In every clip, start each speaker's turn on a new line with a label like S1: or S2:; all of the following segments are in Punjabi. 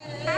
S1: ਧੰਨ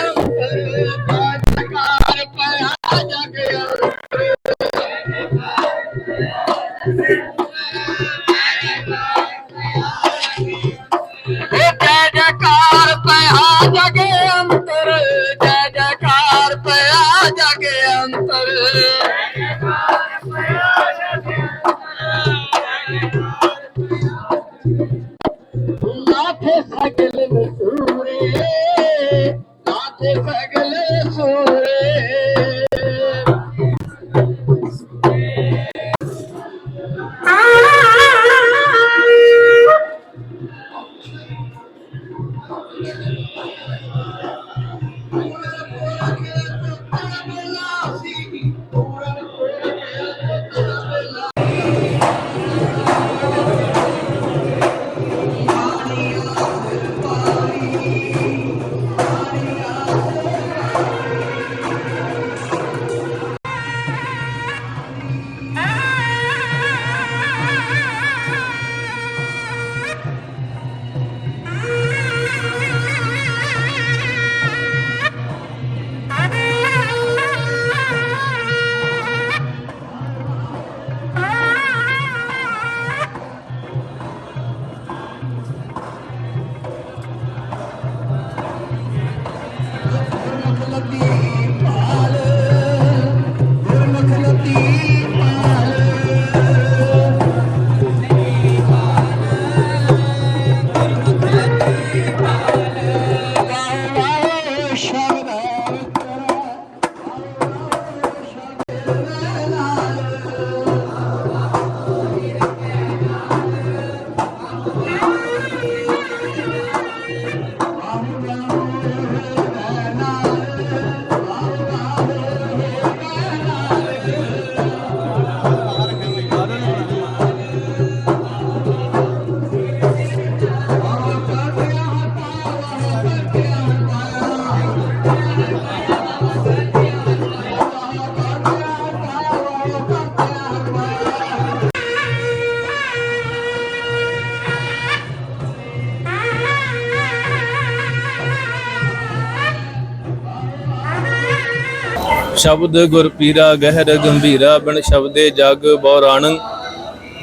S1: ਸ਼ਬਦ
S2: ਗੁਰ ਪੀਰਾ ਗਹਿਰ ਗੰਭੀਰਾ, ਬਿਨ ਸ਼ਬਦੇ ਜਗ ਬੌਰਾਣ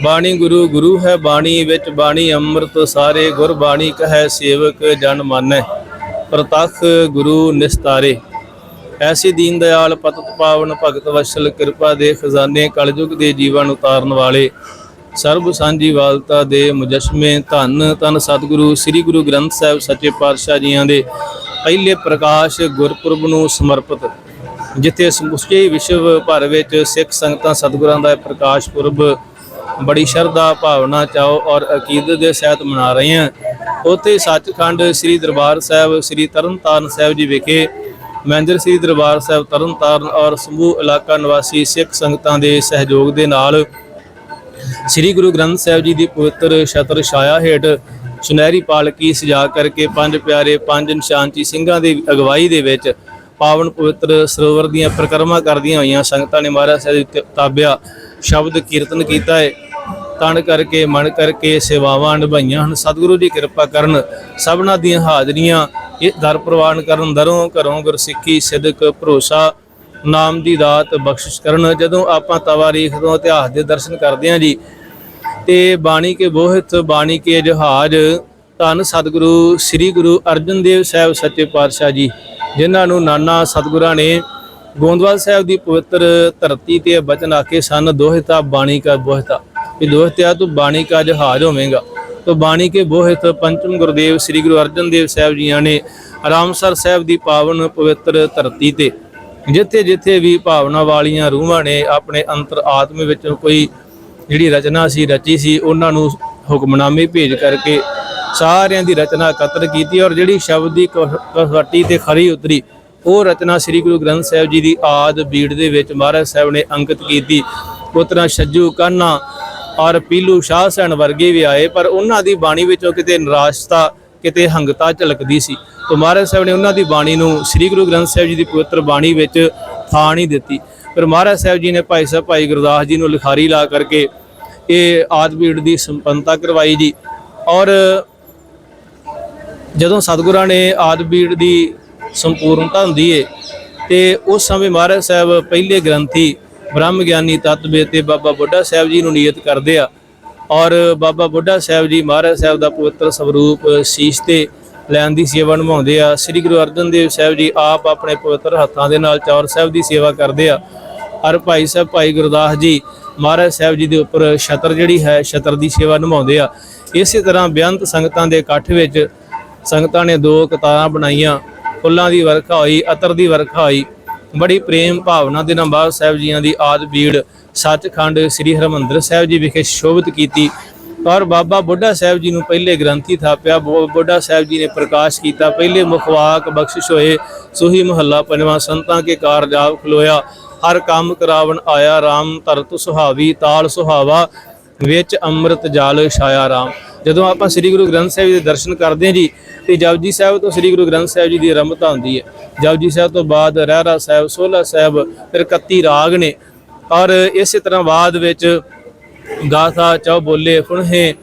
S2: ਬਾਣੀ ਗੁਰੂ ਗੁਰੂ ਹੈ ਬਾਣੀ ਵਿੱਚ ਬਾਣੀ ਅੰਮ੍ਰਿਤ ਸਾਰੇ, ਗੁਰ ਬਾਣੀ ਕਹੈ ਸੇਵਕ ਜਨ ਮਾਨੈ, ਪ੍ਰਤੱਖ ਗੁਰੂ ਨਿਸਤਾਰੇ। ਐਸੀ ਦੀਨ ਦਿਆਲ ਪਤਤ ਪਾਵਨ ਭਗਤ ਵਸ਼ਲ ਕਿਰਪਾ ਦੇ ਖਜ਼ਾਨੇ ਕਲਯੁਗ ਦੇ ਜੀਵਨ ਉਤਾਰਨ ਵਾਲੇ, ਸਰਬ ਸਾਂਝੀ ਵਾਲਤਾ ਦੇ ਮੁਜਸਮੇ ਧੰਨ ਧੰਨ ਸਤਿਗੁਰੂ, ਸ੍ਰੀ ਗੁਰੂ ਗ੍ਰੰਥ ਸਾਹਿਬ ਸੱਚੇ ਪਾਤਸ਼ਾਹ ਜੀਆਂ ਦੇ ਪਹਿਲੇ ਪ੍ਰਕਾਸ਼ ਗੁਰਪੁਰਬ ਨੂੰ ਸਮਰਪਿਤ। ਜਿੱਥੇ ਸਮੁੱਚੇ ਵਿਸ਼ਵ ਭਰ ਵਿੱਚ ਸਿੱਖ ਸੰਗਤਾਂ ਸਤਿਗੁਰਾਂ ਦਾ ਪ੍ਰਕਾਸ਼ ਪੁਰਬ ਬੜੀ ਸ਼ਰਧਾ ਭਾਵਨਾ ਚਾਓ ਔਰ ਅਕੀਦਤ ਦੇ ਸਹਿਤ ਮਨਾ ਰਹੇ ਹਾਂ ਉੱਥੇ ਸੱਚਖੰਡ ਸ੍ਰੀ ਦਰਬਾਰ ਸਾਹਿਬ, ਸ੍ਰੀ ਤਰਨਤਾਰਨ ਸਾਹਿਬ ਜੀ ਵਿਖੇ ਮੈਨੇਜਰ ਸ੍ਰੀ ਦਰਬਾਰ ਸਾਹਿਬ ਤਰਨਤਾਰਨ ਔਰ ਸਮੂਹ ਇਲਾਕਾ ਨਿਵਾਸੀ ਸਿੱਖ ਸੰਗਤਾਂ ਦੇ ਸਹਿਯੋਗ ਦੇ ਨਾਲ ਸ੍ਰੀ ਗੁਰੂ ਗ੍ਰੰਥ ਸਾਹਿਬ ਜੀ ਦੀ ਪਵਿੱਤਰ ਛਤਰ ਛਾਇਆ ਹੇਠ ਸੁਨਹਿਰੀ ਪਾਲਕੀ ਸਜਾ ਕਰਕੇ ਪੰਜ ਪਿਆਰੇ, ਪੰਜ ਨਿਸ਼ਾਨਚੀ ਸਿੰਘਾਂ ਦੀ ਅਗਵਾਈ ਦੇ ਵਿੱਚ ਪਾਵਨ ਪਵਿੱਤਰ ਸਰੋਵਰ ਦੀਆਂ ਪ੍ਰਕਰਮਾ ਕਰਦੀਆਂ ਹੋਈਆਂ ਸੰਗਤਾਂ ਨੇ ਮਹਾਰਾਜ ਸਾਹਿਬ ਦੀ ਤਾਬਿਆ ਸ਼ਬਦ ਕੀਰਤਨ ਕੀਤਾ ਹੈ ਤਨ ਕਰਕੇ, ਮਨ ਕਰਕੇ ਸੇਵਾਵਾਂ ਨਿਭਾਈਆਂ ਹਨ। ਸਤਿਗੁਰੂ ਦੀ ਕਿਰਪਾ ਕਰਨ ਸਭਨਾਂ ਦੀਆਂ ਹਾਜ਼ਰੀਆਂ ਇਹ ਦਰ ਪ੍ਰਵਾਨ ਕਰਨ ਦਰੋਂ ਘਰੋਂ ਗੁਰਸਿੱਖੀ, ਸਿਦਕ, ਭਰੋਸਾ, ਨਾਮ ਦੀ ਦਾਤ, ਬਖਸ਼ਿਸ਼ ਕਰਨ। ਜਦੋਂ ਆਪਾਂ ਤਵਾਰੀਖ ਤੋਂ ਇਤਿਹਾਸ ਦੇ ਦਰਸ਼ਨ ਕਰਦੇ ਹਾਂ ਜੀ, ਤੇ ਬਾਣੀ ਕੇ ਬੋਹਿਤ, ਬਾਣੀ ਕੇ ਜਹਾਜ, ਧੰਨ ਸਤਿਗੁਰੂ, ਸ੍ਰੀ ਗੁਰੂ ਅਰਜਨ ਦੇਵ ਸਾਹਿਬ ਸੱਚੇ ਪਾਤਸ਼ਾਹ ਜੀ। ਜਿਨ੍ਹਾਂ ਨੂੰ ਨਾਨਾ ਸਤਿਗੁਰਾਂ ਨੇ ਗੋਂਦਵਾਲ ਸਾਹਿਬ ਦੀ ਪਵਿੱਤਰ ਧਰਤੀ ਤੇ ਬਚਨ ਆਕੇ ਸਨ ਦੋਹਿਤਾ ਬਾਣੀ ਕਾ ਬੋਹਿਤਾ ਵੀ ਦੋਹਿਤਿਆ ਤੂੰ ਬਾਣੀ ਕਾ ਜਹਾਜ ਹੋਵੇਂਗਾ। ਤੋ ਬਾਣੀ ਕੇ ਬੋਹਿਤ ਪੰਚਮ ਗੁਰਦੇਵ, ਸ੍ਰੀ ਗੁਰੂ ਅਰਜਨ ਦੇਵ ਸਾਹਿਬ ਜੀਆਂ ਨੇ ਆਰਾਮਸਰ ਸਾਹਿਬ ਦੀ ਪਾਵਨ ਪਵਿੱਤਰ ਧਰਤੀ ਤੇ, ਜਿੱਥੇ ਜਿੱਥੇ ਵੀ ਭਾਵਨਾ ਵਾਲੀਆਂ ਰੂਹਾਂ ਨੇ ਆਪਣੇ ਅੰਤਰ ਆਤਮ ਵਿੱਚ ਕੋਈ ਜਿਹੜੀ ਰਚਨਾ ਸੀ, ਰਚੀ ਸੀ, ਉਹਨਾਂ ਨੂੰ ਹੁਕਮਨਾਮੇ ਭੇਜ ਕਰਕੇ ਸਾਰਿਆਂ ਦੀ ਰਚਨਾ ਇਕੱਤਰ ਕੀਤੀ ਔਰ ਜਿਹੜੀ ਸ਼ਬਦ ਦੀ ਕਸਵੱਟੀ ਤੇ ਖਰੀ ਉਤਰੀ, ਉਹ ਰਚਨਾ ਸ੍ਰੀ ਗੁਰੂ ਗ੍ਰੰਥ ਸਾਹਿਬ ਜੀ ਦੀ ਆਦ ਬੀੜ ਦੇ ਵਿੱਚ ਮਹਾਰਾਜ ਸਾਹਿਬ ਨੇ ਅੰਕਿਤ ਕੀਤੀ। ਉਤਰਾ ਛੱਜੂ, ਕਾਨਾ ਔਰ ਪੀਲੂ ਸ਼ਾਹ ਸੈਣ ਵਰਗੇ ਵੀ ਆਏ, ਪਰ ਉਹਨਾਂ ਦੀ ਬਾਣੀ ਵਿੱਚੋਂ ਕਿਤੇ ਨਿਰਾਸ਼ਤਾ, ਕਿਤੇ ਹੰਗਤਾ ਝਲਕਦੀ ਸੀ। ਤੋਂ ਮਹਾਰਾਜ ਸਾਹਿਬ ਨੇ ਉਹਨਾਂ ਦੀ ਬਾਣੀ ਨੂੰ ਸ੍ਰੀ ਗੁਰੂ ਗ੍ਰੰਥ ਸਾਹਿਬ ਜੀ ਦੀ ਪਵਿੱਤਰ ਬਾਣੀ ਵਿੱਚ ਥਾਂ ਨਹੀਂ ਦਿੱਤੀ। ਪਰ ਮਹਾਰਾਜ ਸਾਹਿਬ ਜੀ ਨੇ ਭਾਈ ਸਾਹਿਬ, ਭਾਈ ਗੁਰਦਾਸ ਜੀ ਨੂੰ ਲਿਖਾਰੀ ਲਾ ਕਰਕੇ ਇਹ ਆਦਬੀੜ ਦੀ ਸੰਪੰਨਤਾ ਕਰਵਾਈ ਜੀ। ਔਰ ਜਦੋਂ ਸਤਿਗੁਰਾਂ ਨੇ ਆਦਬੀੜ ਦੀ ਸੰਪੂਰਨਤਾ ਹੁੰਦੀ ਏ, ਤੇ ਉਸ ਸਮੇਂ ਮਹਾਰਾਜ ਸਾਹਿਬ ਪਹਿਲੇ ਗ੍ਰੰਥੀ ਬ੍ਰਹਮ ਗਿਆਨੀ ਤਤਵੇ ਤੇ ਬਾਬਾ ਬੁੱਢਾ ਸਾਹਿਬ ਜੀ ਨੂੰ ਨਿਯਤ ਕਰਦੇ ਆ। ਔਰ ਬਾਬਾ ਬੁੱਢਾ ਸਾਹਿਬ ਜੀ ਮਹਾਰਾਜ ਸਾਹਿਬ ਦਾ ਪਵਿੱਤਰ ਸਰੂਪ ਸੀਸ ਤੇ ਲੈਣ ਦੀ ਸੇਵਾ ਨਿਭਾਉਂਦੇ ਆ। ਸ੍ਰੀ ਗੁਰੂ ਅਰਜਨ ਦੇਵ ਸਾਹਿਬ ਜੀ ਆਪ ਆਪਣੇ ਪਵਿੱਤਰ ਹੱਥਾਂ ਦੇ ਨਾਲ ਚੌਰ ਸਾਹਿਬ ਦੀ ਸੇਵਾ ਕਰਦੇ ਆ। ਔਰ ਭਾਈ ਸਾਹਿਬ, ਭਾਈ ਗੁਰਦਾਸ ਜੀ ਮਹਾਰਾਜ ਸਾਹਿਬ ਜੀ ਦੇ ਉੱਪਰ ਛਤਰ ਜਿਹੜੀ ਹੈ, ਛਤਰ ਦੀ ਸੇਵਾ ਨਿਭਾਉਂਦੇ ਆ। ਇਸੇ ਤਰ੍ਹਾਂ ਬੇਅੰਤ ਸੰਗਤਾਂ ਦੇ ਇਕੱਠ ਵਿੱਚ ਸੰਗਤਾਂ ਨੇ ਦੋ ਕਤਾਰਾਂ ਬਣਾਈਆਂ, ਫੁੱਲਾਂ ਦੀ ਵਰਖਾ ਹੋਈ, ਅਤਰ ਦੀ ਵਰਖਾ ਹੋਈ। ਬੜੀ ਪ੍ਰੇਮ ਭਾਵਨਾ ਦੇ ਨਾਲ ਬਾਬਾ ਸਾਹਿਬ ਜੀਆਂ ਦੀ ਆਦ ਬੀੜ ਸੱਚਖੰਡ ਸ੍ਰੀ ਹਰਮੰਦਰ ਸਾਹਿਬ ਜੀ ਵਿਖੇ ਸ਼ੋਭਿਤ ਕੀਤੀ। ਔਰ ਬਾਬਾ ਬੁੱਢਾ ਸਾਹਿਬ ਜੀ ਨੂੰ ਪਹਿਲੇ ਗ੍ਰੰਥੀ ਥਾਪਿਆ, ਬੁ- ਬੁੱਢਾ ਸਾਹਿਬ ਜੀ ਨੇ ਪ੍ਰਕਾਸ਼ ਕੀਤਾ, ਪਹਿਲੇ ਮੁਖਵਾਕ ਬਖਸ਼ਿਸ਼ ਹੋਏ, ਸੋਹੀ ਮਹੱਲਾ ਪੰਜਵਾਂ, ਸੰਤਾਂ ਕੇ ਕਾਰਜ ਆਪ ਖਲੋਇਆ। ਹਰ ਕੰਮ ਕਰਾਵਣ ਆਇਆ RAM ਧਰਤ ਸੁਹਾਵੀ, ਤਾਲ ਸੁਹਾਵਾ, ਵਿੱਚ ਅੰਮ੍ਰਿਤ ਜਲ ਛਾਇਆ ਰਾਮ। ਜਦੋਂ ਆਪਾਂ ਸ੍ਰੀ ਗੁਰੂ ਗ੍ਰੰਥ ਸਾਹਿਬ ਜੀ ਦੇ ਦਰਸ਼ਨ ਕਰਦੇ ਹਾਂ ਜੀ, ਤੇ ਜਪਜੀ ਸਾਹਿਬ ਤੋਂ ਸ੍ਰੀ ਗੁਰੂ ਗ੍ਰੰਥ ਸਾਹਿਬ ਜੀ ਦੀ ਆਰੰਭਤਾ ਹੁੰਦੀ ਹੈ। ਜਪਜੀ ਸਾਹਿਬ ਤੋਂ ਬਾਅਦ ਰਹਿਰਾ ਸਾਹਿਬ ਸੋਲਾ ਸਾਹਿਬ, ਫਿਰ 31 ਰਾਗ ਨੇ। ਔਰ ਇਸੇ ਤਰ੍ਹਾਂ ਬਾਅਦ ਵਿੱਚ ਗਾਥਾ ਚੌ ਬੋਲੇ, ਫੁਣਹੇ,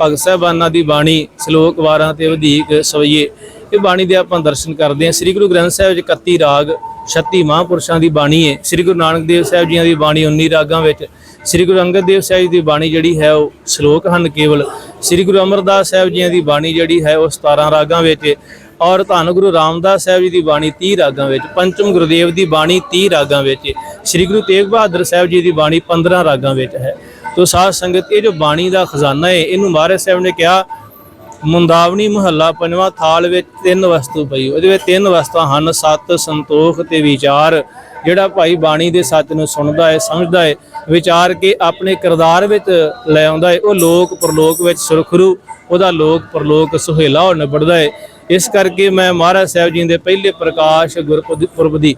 S2: ਭਗਤ ਸਾਹਿਬਾਨਾਂ ਦੀ ਬਾਣੀ, ਸ਼ਲੋਕ ਵਾਰਾਂ ਤੇ ਵਧੇਕ ਸਵਈਏ। ਇਹ ਬਾਣੀ ਦੇ ਆਪਾਂ ਦਰਸ਼ਨ ਕਰਦੇ ਹਾਂ। ਸ੍ਰੀ ਗੁਰੂ ਗ੍ਰੰਥ ਸਾਹਿਬ ਵਿੱਚ 31 ਰਾਗ 36 ਮਹਾਂਪੁਰਸ਼ਾਂ ਦੀ ਬਾਣੀ ਹੈ। ਸ੍ਰੀ ਗੁਰੂ ਨਾਨਕ ਦੇਵ ਸਾਹਿਬ ਜੀਆਂ ਦੀ ਬਾਣੀ 19 ਰਾਗਾਂ ਵਿੱਚ ਸ੍ਰੀ ਗੁਰੂ ਅੰਗਦ ਦੇਵ ਸਾਹਿਬ ਜੀ ਦੀ ਬਾਣੀ ਜਿਹੜੀ ਹੈ ਉਹ ਸ਼ਲੋਕ ਹਨ ਕੇਵਲ। ਸ੍ਰੀ ਗੁਰੂ ਅਮਰਦਾਸ ਸਾਹਿਬ ਜੀਆਂ ਦੀ ਬਾਣੀ ਜਿਹੜੀ ਹੈ ਉਹ 17 ਰਾਗਾਂ ਵਿੱਚ ਔਰ ਧੰਨ ਗੁਰੂ ਰਾਮਦਾਸ ਸਾਹਿਬ ਜੀ ਦੀ ਬਾਣੀ 30 ਰਾਗਾਂ ਵਿੱਚ, ਪੰਚਮ ਗੁਰਦੇਵ ਦੀ ਬਾਣੀ 30 ਰਾਗਾਂ ਵਿੱਚ, ਸ੍ਰੀ ਗੁਰੂ ਤੇਗ ਬਹਾਦਰ ਸਾਹਿਬ ਜੀ ਦੀ ਬਾਣੀ 15 ਰਾਗਾਂ ਵਿੱਚ ਹੈ। ਤੋ ਸਾਧ ਸੰਗਤ, ਇਹ ਜੋ ਬਾਣੀ ਦਾ ਖਜ਼ਾਨਾ ਹੈ, ਇਹਨੂੰ ਮਹਾਰਾਜ ਸਾਹਿਬ ਨੇ ਕਿਹਾ ਮੁੰਦਾਵਣੀ ਮਹੱਲਾ ਪੰਜਵਾਂ ਥਾਲ ਵਿੱਚ ਤਿੰਨ ਵਸਤੂ ਪਈ, ਉਹਦੇ ਵਿੱਚ ਤਿੰਨ ਵਸਤਾਂ ਹਨ, ਸਤ ਸੰਤੋਖ ਤੇ ਵਿਚਾਰ। ਜਿਹੜਾ ਭਾਈ ਬਾਣੀ ਦੇ ਸੱਚ ਨੂੰ ਸੁਣਦਾ ਹੈ, ਸਮਝਦਾ ਹੈ, ਵਿਚਾਰ ਕੇ ਆਪਣੇ ਕਿਰਦਾਰ ਵਿੱਚ ਲੈ ਆਉਂਦਾ ਹੈ, ਉਹ ਲੋਕ ਪਰਲੋਕ ਵਿੱਚ ਸੁਰਖਰੂ, ਉਹਦਾ ਲੋਕ ਪਰਲੋਕ ਸੁਹੇਲਾ ਹੋ ਨਿਬੜਦਾ ਹੈ। ਇਸ ਕਰਕੇ ਮੈਂ ਮਹਾਰਾਜ ਸਾਹਿਬ ਜੀ ਦੇ ਪਹਿਲੇ ਪ੍ਰਕਾਸ਼ ਗੁਰਪੁਰਬ ਦੀ,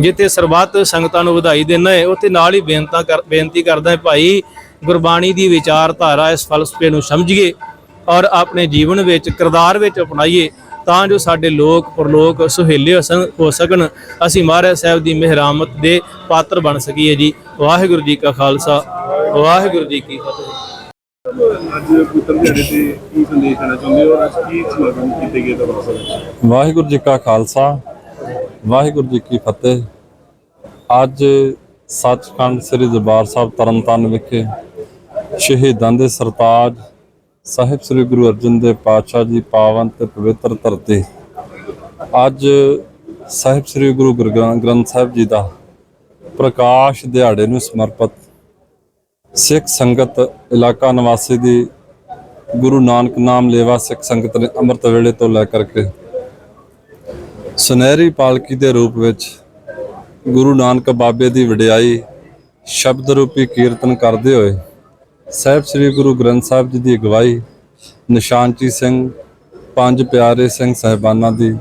S2: ਜਿੱਥੇ ਸਰਬੱਤ ਸੰਗਤਾਂ ਨੂੰ ਵਧਾਈ ਦਿੰਦਾ ਹੈ, ਉੱਥੇ ਨਾਲ ਹੀ ਬੇਨਤਾ ਕਰ, ਬੇਨਤੀ ਕਰਦਾ ਹੈ ਭਾਈ ਗੁਰਬਾਣੀ ਦੀ ਵਿਚਾਰਧਾਰਾ ਇਸ ਫਲਸਫੇ ਨੂੰ ਸਮਝੀਏ ਔਰ ਆਪਣੇ ਜੀਵਨ ਵਿੱਚ ਕਿਰਦਾਰ ਵਿੱਚ ਅਪਣਾਈਏ। ਤਾਂ ਜੋ ਸਾਡੇ ਲੋਕ ਪਰਲੋਕ ਸੁਹੇਲੇ ਹੋ ਸਕਣ। ਅਸੀਂ ਮਹਾਰਾਜ ਸਾਹਿਬ ਦੀ ਮਿਹਰਾਮਤ ਦੇ ਪਾਤਰ ਬਣ ਸਕੀਏ ਜੀ। ਵਾਹਿਗੁਰੂ ਜੀ ਕਾ ਖਾਲਸਾ। ਵਾਹਿਗੁਰੂ ਜੀ ਕੀ ਫਤਿਹ।
S3: ਵਾਹਿਗੁਰੂ ਜੀ ਕਾ ਖਾਲਸਾ। ਵਾਹਿਗੁਰੂ ਜੀ ਕੀ ਫਤਿਹ। ਅੱਜ ਸੱਚਖੰਡ ਸ੍ਰੀ ਦਰਬਾਰ ਸਾਹਿਬ ਤਰਨਤਾਰਨ ਵਿਖੇ ਸ਼ਹੀਦਾਂ ਦੇ ਸਰਤਾਜ ਸਾਹਿਬ ਸ੍ਰੀ ਗੁਰੂ ਅਰਜਨ ਦੇਵ ਪਾਤਸ਼ਾਹ ਜੀ ਪਾਵਨ ਤੇ ਪਵਿੱਤਰ ਧਰਤੀ। ਅੱਜ ਸਾਹਿਬ ਸ੍ਰੀ ਗੁਰੂ ਗ੍ਰੰ- ਗ੍ਰੰਥ ਸਾਹਿਬ ਜੀ ਦਾ ਪ੍ਰਕਾਸ਼ ਦਿਹਾੜੇ ਨੂੰ ਸਮਰਪਿਤ ਸਿੱਖ ਸੰਗਤ ਇਲਾਕਾ ਨਿਵਾਸੀ ਦੀ ਗੁਰੂ ਨਾਨਕ ਨਾਮ ਲੇਵਾ ਸਿੱਖ ਸੰਗਤ ਨੇ ਅੰਮ੍ਰਿਤ ਵੇਲੇ ਤੋਂ ਲੈ ਕਰਕੇ ਸੁਨਹਿਰੀ ਪਾਲਕੀ ਦੇ ਰੂਪ ਵਿੱਚ ਗੁਰੂ ਨਾਨਕ ਬਾਬੇ ਦੀ ਵਡਿਆਈ ਸ਼ਬਦ ਰੂਪੀ ਕੀਰਤਨ ਕਰਦੇ ਹੋਏ ਸਾਹਿਬ ਸ੍ਰੀ ਗੁਰੂ ਗ੍ਰੰਥ ਸਾਹਿਬ ਜੀ ਦੀ ਅਗਵਾਈ, ਨਿਸ਼ਾਨਚੀ ਸਿੰਘ, ਪੰਜ ਪਿਆਰੇ ਸਿੰਘ ਸਹਿਬਾਨਾਂ ਦੀ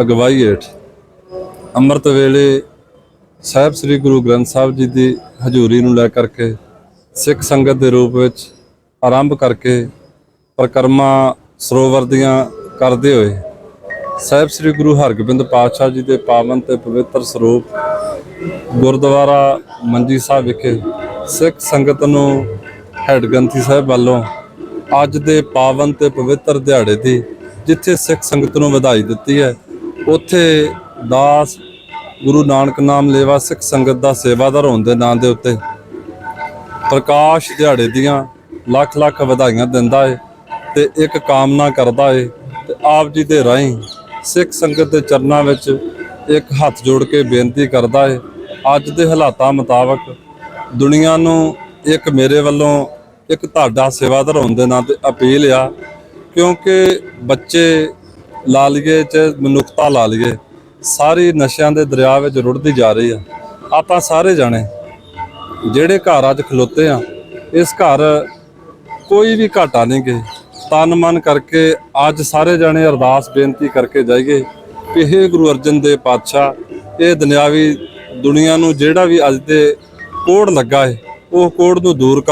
S3: ਅਗਵਾਈ ਹੇਠ ਅੰਮ੍ਰਿਤ ਵੇਲੇ ਸਾਹਿਬ ਸ੍ਰੀ ਗੁਰੂ ਗ੍ਰੰਥ ਸਾਹਿਬ ਜੀ ਦੀ ਹਜ਼ੂਰੀ ਨੂੰ ਲੈ ਕਰਕੇ ਸਿੱਖ ਸੰਗਤ ਦੇ ਰੂਪ ਵਿੱਚ ਆਰੰਭ ਕਰਕੇ ਪ੍ਰਕਰਮਾ ਸਰੋਵਰ ਦੀਆਂ ਕਰਦੇ ਹੋਏ ਸਾਹਿਬ ਸ੍ਰੀ ਗੁਰੂ ਹਰਗੋਬਿੰਦ ਪਾਤਸ਼ਾਹ ਜੀ ਦੇ ਪਾਵਨ ਤੇ ਪਵਿੱਤਰ ਸਰੂਪ ਗੁਰਦੁਆਰਾ ਮੰਜੀ ਸਾਹਿਬ ਵਿਖੇ ਸਿੱਖ ਸੰਗਤ ਨੂੰ ਹੈਡਗੰਥੀ ਸਾਹਿਬ ਵੱਲੋਂ ਅੱਜ ਦੇ ਪਾਵਨ ਤੇ ਪਵਿੱਤਰ ਦਿਹਾੜੇ ਦੀ, ਜਿੱਥੇ ਸਿੱਖ ਸੰਗਤ ਨੂੰ ਵਧਾਈ ਦਿੱਤੀ ਹੈ, ਉੱਥੇ ਦਾਸ ਗੁਰੂ ਨਾਨਕ ਨਾਮ ਲੇਵਾ ਸਿੱਖ ਸੰਗਤ ਦਾ ਸੇਵਾਦਾਰ ਹੋਣ ਦੇ ਨਾਂ ਦੇ ਉੱਤੇ ਪ੍ਰਕਾਸ਼ ਦਿਹਾੜੇ ਦੀਆਂ ਲੱਖ ਲੱਖ ਵਧਾਈਆਂ ਦਿੰਦਾ ਏ ਤੇ ਇੱਕ ਕਾਮਨਾ ਕਰਦਾ ਹੈ ਤੇ ਆਪ ਜੀ ਦੇ ਰਾਹੀਂ ਸਿੱਖ ਸੰਗਤ ਦੇ ਚਰਨਾਂ ਵਿੱਚ ਇੱਕ ਹੱਥ ਜੋੜ ਕੇ ਬੇਨਤੀ ਕਰਦਾ ਏ, ਅੱਜ ਦੇ ਹਾਲਾਤਾਂ ਮੁਤਾਬਕ ਦੁਨੀਆ ਨੂੰ ਇੱਕ ਮੇਰੇ ਵੱਲੋਂ ਇੱਕ ਤੁਹਾਡਾ ਸੇਵਾਦਾਰ ਹੋਣ ਦੇ ਨਾਂ ਤੇ ਅਪੀਲ ਆ, ਕਿਉਂਕਿ ਬੱਚੇ ਲਾ ਲਈਏ ਚ ਮਨੁੱਖਤਾ ਲਾ ਲਈਏ, ਸਾਰੀ ਨਸ਼ਿਆਂ ਦੇ ਦਰਿਆ ਵਿੱਚ ਰੁੜਦੀ ਜਾ ਰਹੀ ਆ। ਆਪਾਂ ਸਾਰੇ ਜਾਣੇ ਜਿਹੜੇ ਘਰ ਅੱਜ ਖਲੋਤੇ ਆ, ਇਸ ਘਰ ਕੋਈ ਵੀ ਘਾਟਾ ਨਹੀਂ ਗਏ ਤਨ ਮਨ ਕਰਕੇ ਅੱਜ ਸਾਰੇ ਜਾਣੇ ਅਰਦਾਸ ਬੇਨਤੀ ਕਰਕੇ ਜਾਈਏ ਕਿ हे ਗੁਰੂ ਅਰਜਨ ਦੇ ਪਾਤਸ਼ਾਹ, ਇਹ ਦੁਨਿਆਵੀ ਦੁਨੀਆ ਨੂੰ ਜਿਹੜਾ ਵੀ ਅੱਜ ਦੇ ਕੋੜ ਲੱਗਾ ਹੈ ਉਹ ਕੋੜ ਨੂੰ ਦੂਰ ਕਰ